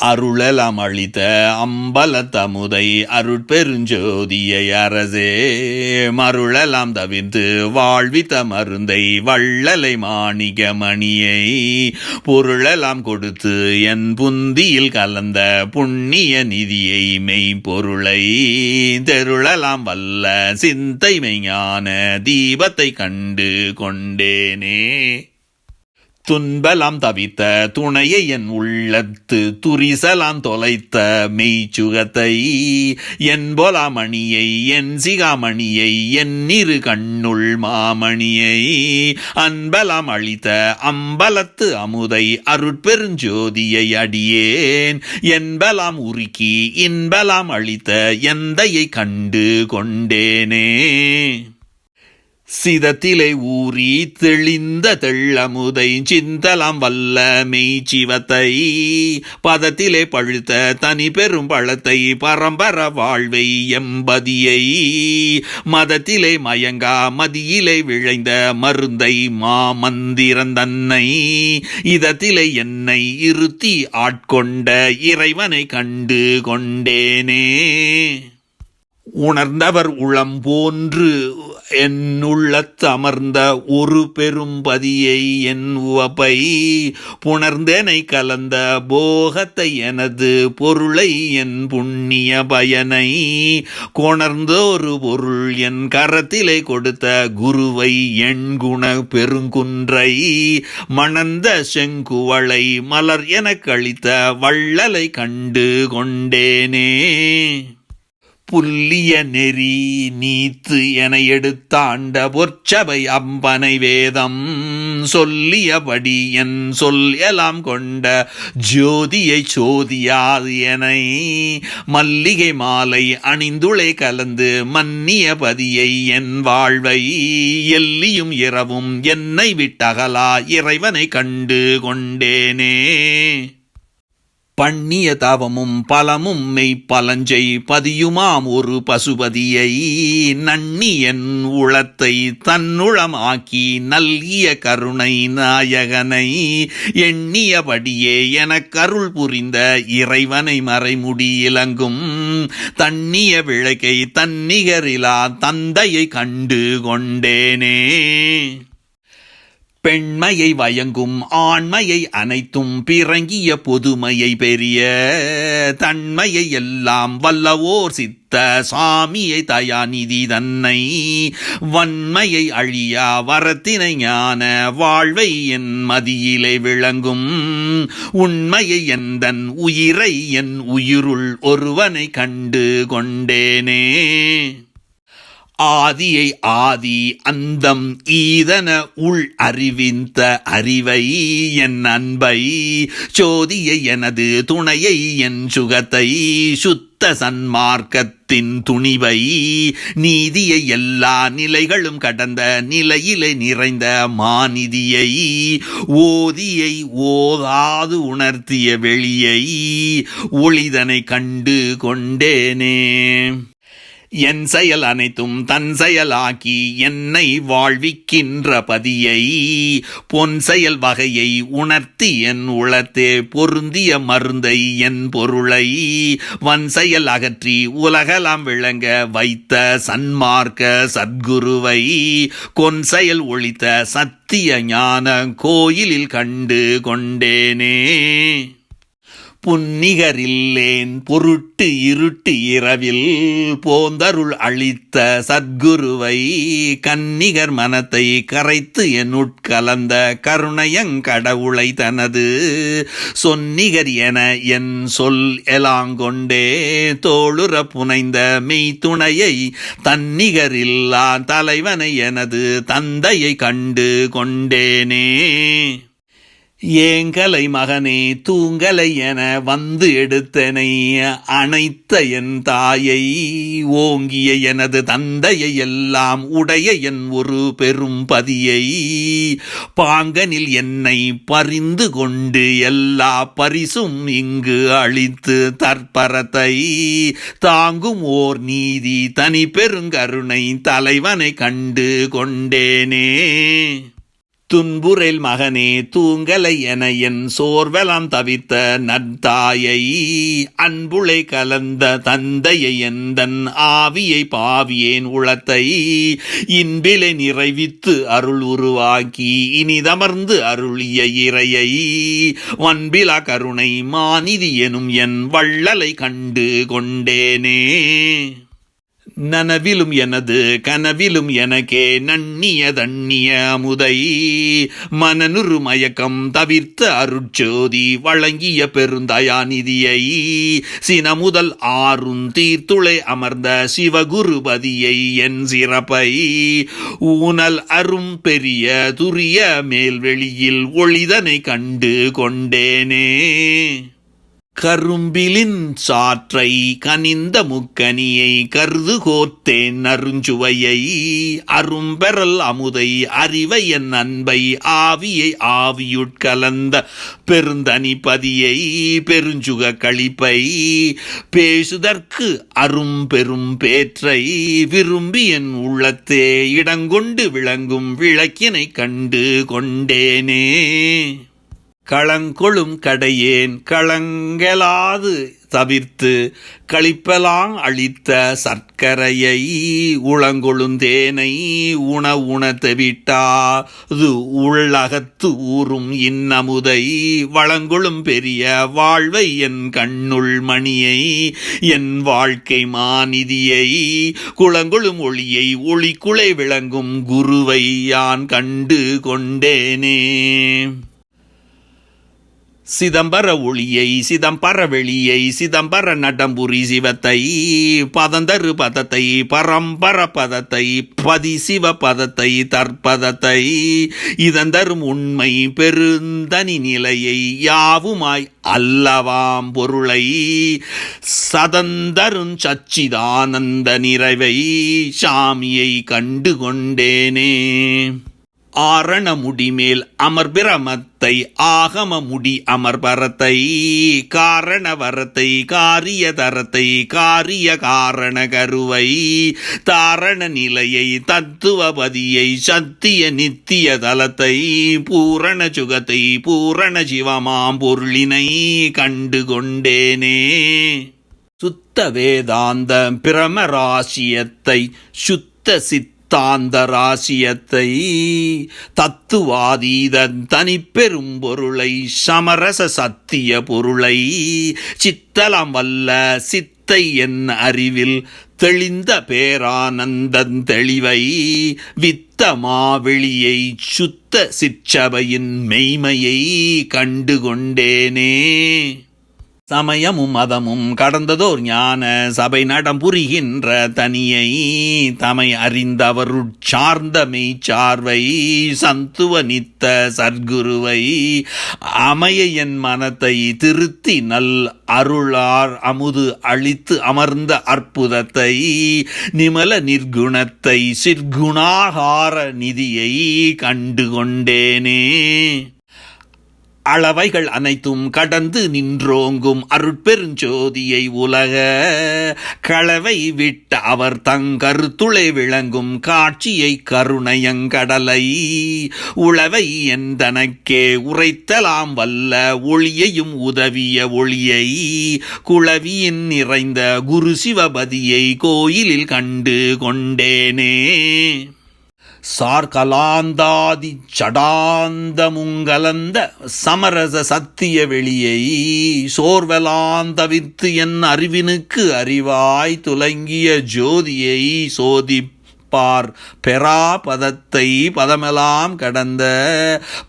அருளலாம் அளித்த அம்பல தமுதை அருட்பெருஞ்சோதியை அரசே மருளலாம் தவிர்த்து வாழ்வித்த மருந்தை வள்ளலை மாணிக மணியை பொருளெல்லாம் கொடுத்து என் புந்தியில் கலந்த புண்ணிய நிதியை மெய்ப்பொருளை தெருளலாம் வல்ல சிந்தை மெய்ஞான தீபத்தை கண்டு கொண்டேனே. துன்பலாம் தவித்த துணையை என் உள்ளத்து துரிசலாம் தொலைத்த மெய்ச்சுகத்தை என் பொலாமணியை என் சிகாமணியை என் இரு கண்ணுள் மாமணியை அன்பலாம் அளித்த அம்பலத்து அமுதை அருட்பெருஞ்சோதியை அடியேன். என்பலாம் உருக்கி இன்பலாம் அளித்த எந்தையை கண்டு கொண்டேனே. சிதத்திலே ஊறி தெளிந்த தெள்ளமுதை சிந்தலாம் வல்ல மெய்ச்சிவத்தை. பதத்திலே பழுத்த தனி பெரும் பழத்தை பரம்பர வாழ்வை எம்பதியை. மதத்திலே மயங்கா மதியிலே விழைந்த மருந்தை மாமந்திரந்தன்னை இதத்திலே என்னை இருத்தி ஆட்கொண்ட இறைவனை கண்டு கொண்டேனே. உணர்ந்தவர் உளம் போன்று என்னுள்ளத் அமர்ந்த ஒரு பெரும்பதியை என் உவப்பை புணர்ந்தேனை கலந்த போகத்தை எனது பொருளை என் புண்ணிய பயனை கொணர்ந்த ஒரு பொருள் என் கரத்திலே கொடுத்த குருவை என் குண பெருங்குன்றை மணந்த செங்குவளை மலர் எனக்களித்த வள்ளலை கண்டு கொண்டேனே. புல்லிய நெறி நீத்து என எடுத்தாண்ட பொற்சபை அம்பனை வேதம் சொல்லியபடி என் சொல் எல்லாம் கொண்ட ஜோதியை சோதியாது எனை மல்லிகை மாலை அணிந்துளை கலந்து மன்னிய பதியை என் வாழ்வை எல்லியும் இரவும் என்னை விட்டகலா இறைவனை கண்டு கொண்டேனே. பண்ணிய தவமும் பலமும் மெய் பலஞ்சை பதியுமாம் ஒரு பசுபதியை நன்னி என் உளத்தை தன்னுளமாக்கி நல்கிய கருணை நாயகனை எண்ணியபடியே எனக்கருள் புரிந்த இறைவனை மறைமுடி இலங்கும். தண்ணிய விளக்கை தன்னிகரிலா தந்தையை கண்டு கொண்டேனே. பெண்மையை வயங்கும் ஆண்மையை அனைத்தும் பிறங்கிய பொதுமையை பெரிய தன்மையை எல்லாம் வல்லவோர் சித்த சாமியை தயாநிதி தன்னை வன்மையை அழியா வரத்தினை ஞான வாழ்வை என் மதியிலே விளங்கும். உண்மையை எந்தன் உயிரை என் உயிருள் ஒருவனை கண்டு கொண்டேனே. ஆதியை ஆதி அந்தம் ஈதன உள் அறிவிந்த அறிவை என் அன்பை சோதியை எனது துணையை என் சுகத்தை சுத்த சன்மார்க்கத்தின் துணிவை நீதியை எல்லா நிலைகளும் கடந்த நிலையிலே நிறைந்த மாநிதியை ஓதியை ஓதாது உணர்த்திய வெளியை ஒளிதனை கண்டு கொண்டேனே. என் செயல் அனைத்தும் தன் செயலாக்கி என்னை வாழ்விக்கின்ற பதியை பொன் செயல் வகையை உணர்த்தி என் உளத்தே பொருந்திய மருந்தை என் பொருளை வன் செயல் அகற்றி உலகலாம் விளங்க வைத்த சன்மார்க்க சத்குருவை கொன் செயல் ஒழித்த சத்திய ஞான கோயிலில் கண்டு கொண்டேனே. புன்னிகரில்லேன் பொருட்டு இருட்டு இரவில் போந்தருள் அளித்த சத்குருவை கன்னிகர் மனத்தை கரைத்து என் உட்கலந்த கருணையங்கடவுளை தனது சொன்னிகர் என என் சொல் எலாங்கொண்டே தோளுற புனைந்த மெய்த்துணையை தன்னிகரில்லா தலைவனை எனது தந்தையை கண்டு கொண்டேனே. ஏங்கலை மகனே தூங்கலை என வந்து எடுத்தனை அனைத்த என் தாயை ஓங்கிய எனது தந்தையை எல்லாம் உடைய என் ஒரு பெரும் பதியை பாங்கனில் என்னை பறிந்து கொண்டு எல்லா பரிசும் இங்கு அழித்து தற்பரத்தை தாங்கும் ஓர் நீதி தனி பெருங்கருணை தலைவனை கண்டு கொண்டேனே. துன்புரில் மகனே தூங்கலை என என் சோர்வெல்லாம் தவித்த நற்தாயை அன்புளை கலந்த தந்தையை எந்தன் ஆவியை பாவியேன் உளத்தை இன்பிலை நிறைவித்து அருள் உருவாக்கி இனிதமர்ந்து அருளிய இறையை வன்பிலா கருணை மாநிதி எனும் என் வள்ளலை கண்டு கொண்டேனே. நனவிலும் எனது கனவிலும் எனக்கே நன்னிய தண்ணிய அமுதை. மனனுரு மயக்கம் தவிர்த்த அருட்சோதி வழங்கிய பெருந்தயாநிதியை சினமுதல் ஆறும் தீர்த்துளை அமர்ந்த சிவகுருபதியை என் சிறப்பை. ஊனல் அரும் பெரிய துரிய மேல்வெளியில் ஒளிதனை கண்டு கொண்டேனே. கரும்பிலின் சாற்றை கனிந்த முக்கனியை கருது கோத்தேன் அருஞ்சுவையை அரும்பெறல் அமுதை அறிவை என் அன்பை ஆவியை ஆவியுட்கலந்த பெருந்தனிபதியை பெருஞ்சுக களிப்பை பேசுதற்கு அரும்பெரும் பேற்றை விரும்பி என் உள்ளத்தே இடங்கொண்டு விளங்கும் விளக்கினை கண்டு கொண்டேனே. களங்கொளும் கடையேன் களங்கலாது தவிர்த்து களிப்பலாம் அழித்த சர்க்கரையை உளங்கொழுந்தேனை உண உணர்த்து விட்டாது உள்ளகத்து ஊறும் இன்னமுதை வளங்கொழும் பெரிய வாழ்வை என் கண்ணுள் மணியை என் வாழ்க்கை மாநிதியை குளங்கொழும் ஒளியை ஒளிக்குளை விளங்கும் குருவை யான் கண்டு கொண்டேனே. சிதம்பர ஒளியை சிதம்பர வெளியை சிதம்பர நடம்புரி சிவத்தை பதந்தரு பதத்தை பரம்பர பதத்தை பதி சிவ பதத்தை தற்பதத்தை இதந்தரும் உண்மை பெருந்தனி நிலையை யாவுமாய் அல்லவாம் பொருளை சதந்தரும் சச்சிதானந்த நிறைவை சாமியை கண்டு கொண்டேனே ஆரண முடிமேல் அமர்பிரமத்தை ஆகம முடி அமர்பரத்தை காரணவரத்தை காரிய தரத்தை காரிய காரண கருவை தாரண நிலையை தத்துவபதியை சத்திய நித்திய தலத்தை பூரண சுகத்தை பூரண சிவமாம் பொருளினை கண்டு கொண்டேனே சுத்த வேதாந்த பிரமராசியத்தை சுத்த சித்த சித்தாந்த ராசியத்தை தத்துவாதீதன் தனிப்பெரும் பொருளை சமரச சத்திய பொருளை சித்தலம் வல்ல சித்தை என் அறிவில் தெளிந்த பேரானந்தன் தெளிவை வித்த மாவெளியை சுத்த சிற்சபையின் மெய்மையை கண்டு கொண்டேனே சமயமும் மதமும் கடந்ததோர் ஞான சபை நடம் புரிகின்ற தனியை தமை அறிந்தவருட் சார்ந்த மெய்ச்சார்வை சந்துவ நித்த சர்க்குருவை அமைய என் மனத்தை திருத்தி நல் அருளார் அமுது அளித்து அமர்ந்த அற்புதத்தை நிமல நிர்குணத்தை சிற்குணாகார நிதியை கண்டு கொண்டேனே அளவைகள் அனைத்தும் கடந்து நின்றோங்கும் அருட்பெருஞ்சோதியை உலக களவை விட்ட அவர் தங்கருத்துளை விளங்கும் காட்சியை கருணையங்கடலை. உளவை எந்தனக்கே உரைத்தலாம் வல்ல ஒளியையும் உதவிய ஒளியை. குளவியின் நிறைந்த குரு சிவபதியை கோயிலில் கண்டு கொண்டேனே. சார்கலாந்தாதி சடாந்தமுங்கலந்த சமரச சத்திய வெளியை சோர்வலாந்தவித்து என் அறிவினுக்கு அறிவாய் துலங்கிய ஜோதியை சோதிப்பார். பெறா பதத்தை பதமெல்லாம் கடந்த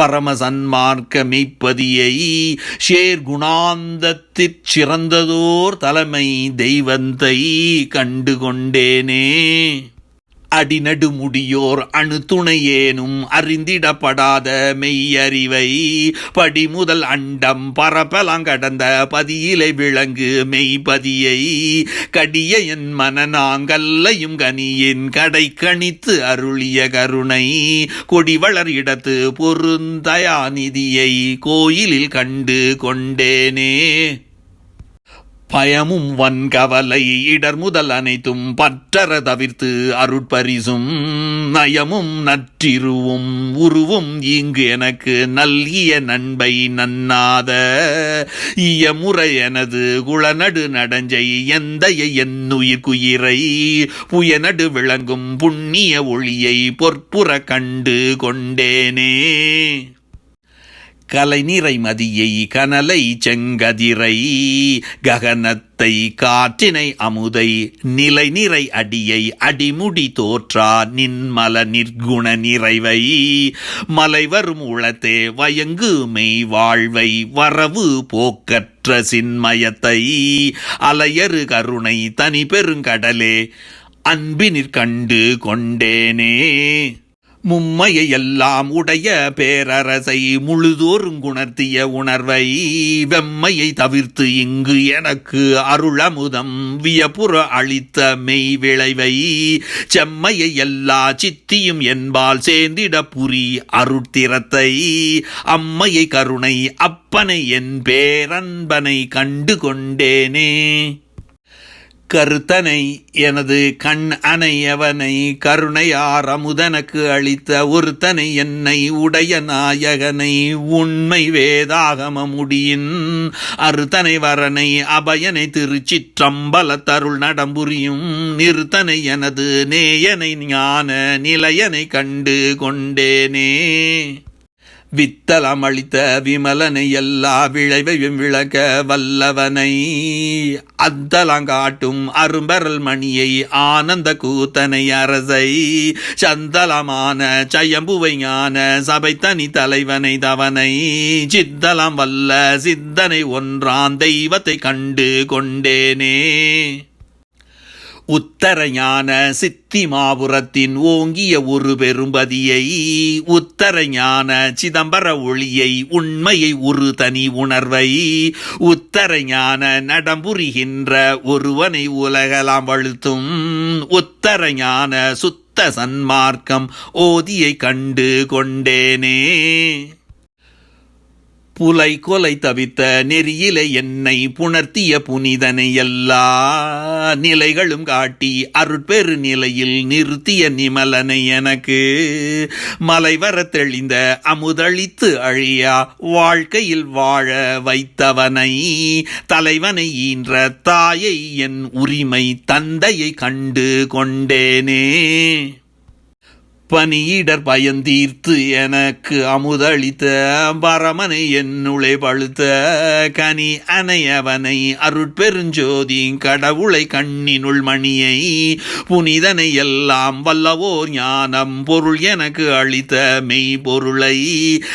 பரமசன்மார்க்க மெய்ப்பதியை ஷேர்குணாந்தத்திற் சிறந்ததோர் தலைமை தெய்வந்தை கண்டு கொண்டேனே அடிநடு முடியோர் அணு துணையேனும் அறிந்திடப்படாத மெய்யறிவை. படி முதல் அண்டம் பரப்பலாங்கடந்த பதியிலை விளங்கு மெய்பதியை கடிய என் மனநாங்கல்லையும் கனியின் கடை கணித்து அருளிய கருணை. கொடிவளர் இடத்து பொருந்தயாநிதியை கோயிலில் கண்டு கொண்டேனே. பயமும் வன்கவலை இடர் முதல் அனைத்தும் பற்றற தவிர்த்து அருட்பரிசும் நயமும் நற்றிருவும் உருவும் இங்கு எனக்கு நல்கிய நண்பை நன்னாத. இயமுறை எனது குளநடு நடஞ்சை எந்தைய என்னுயிர் குயிரை புயநடு விளங்கும் புண்ணிய ஒளியை பொற்புற கண்டு கொண்டேனே. கலைநிறை மதியை கனலை செங்கதிரை ககனத்தை காற்றினை அமுதை நிலை நிறை அடியை அடிமுடி தோற்றா நின்மல நிர்குண நிறைவை. மலைவரும் உளத்தே வயங்கு மெய் வாழ்வை வரவு போக்கற்ற சின்மயத்தை. அலையறு கருணை தனி பெருங்கடலே அன்பினிற் கண்டு கொண்டேனே. மும்மையை எல்லாம் உடைய பேரரசை முழுதோறும் குணர்த்திய உணர்வை வெம்மையை தவிர்த்து இங்கு எனக்கு அருளமுதம் வியப்புற அளித்த மெய் விளைவை செம்மையை எல்லா சித்தியும் என்பால் சேர்ந்திட புரி அருட்திறத்தை. அம்மையை கருணை அப்பனை என் பேரன்பனை கண்டு கொண்டேனே கருத்தனை எனது கண் அணையவனை கருணையார் அமுதனக்கு அளித்த ஒருத்தனை என்னை உடைய நாயகனை உண்மை வேதாகம முடியின் அறுத்தனை வரனை அபயனை திருச்சிற்றம்பல தருள் நடம்புரியும் நிறுத்தனை எனது நேயனை ஞான நிலையனை கண்டு கொண்டேனே. வித்தலம் அளித்த விமலனை எல்லா விளைவையும் விளக்க வல்லவனை. அத்தலங்காட்டும் அரும்பரல் மணியை ஆனந்த கூத்தனை அரசை. சந்தலமான சயம்புவை ஞான சபை தனி தலைவனை தவனை. சித்தலம் வல்ல சித்தனை ஒன்றான் தெய்வத்தை கண்டு கொண்டேனே. உத்தரஞான சித்தி மாபுரத்தின் ஓங்கிய ஒரு பெரும்பதியை உத்தரஞான சிதம்பர ஒளியை உண்மையை ஒரு தனி உணர்வை உத்தரஞான நடம்புரிகின்ற ஒருவனை உலகலாம் வழுத்தும் உத்தரஞான சுத்த சன்மார்க்கம் ஓதியை கண்டு கொண்டேனே. புலை கொலை தவித்த நெறியிலே என்னை புணர்த்திய புனிதனை எல்லா நிலைகளும் காட்டி அருட்பெரு நிலையில் நிறுத்திய நிமலனை எனக்கு. மலைவர தெளிந்த அமுதளித்து அழியா வாழ்க்கையில் வாழ வைத்தவனை. தலைவனை ஈன்ற தாயை என் உரிமை தந்தையை கண்டு கொண்டேனே. பனியிடர் பயந்தீர்த்து எனக்கு அமுதளித்த பரமனை என்னுளை பழுத்த கனி அனையவனை அருட்பெருஞ்சோதி கடவுளை கண்ணினுள் மணியை புனிதனை எல்லாம் வல்லவோர் ஞானம் பொருள் எனக்கு அளித்த மெய்பொருளை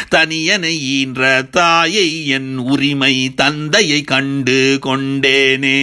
தனியனை ஈன்ற தாயை என் உரிமை தந்தையை கண்டு கொண்டேனே.